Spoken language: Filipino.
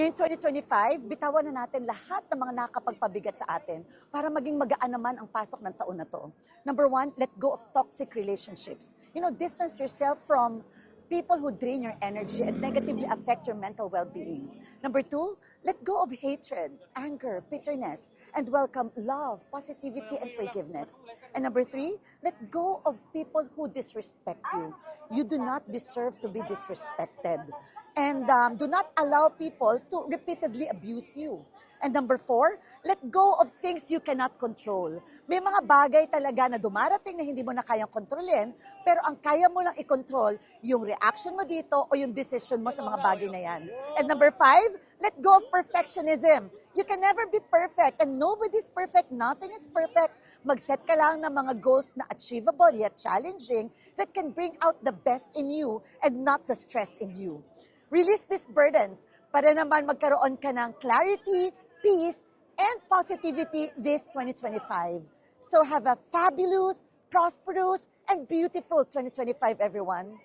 Ngayong 2025, bitawan na natin lahat ng mga nakakapagpabigat sa atin para maging magaan naman ang pasok ng taon na to. Number one, let go of toxic relationships. You know, distance yourself from people who drain your energy and negatively affect your mental well-being. Number two, let go of hatred, anger, bitterness, and welcome love, positivity, and forgiveness. And number three, let go of people who disrespect you. You do not deserve to be disrespected. And um, do not allow people to repeatedly abuse you. And number four, let go of things you cannot control. May mga bagay talaga na dumarating na hindi mo na kayang kontrolin, pero ang kaya mo lang i-control yung reaction mo dito o yung decision mo sa mga bagay na yan. And number five, let go of perfectionism. You can never be perfect and nobody's perfect, nothing is perfect. Mag-set ka lang ng mga goals na achievable yet challenging that can bring out the best in you and not the stress in you. Release these burdens para naman magkaroon ka ng clarity, peace, and positivity this 2025. So have a fabulous, prosperous, and beautiful 2025, everyone.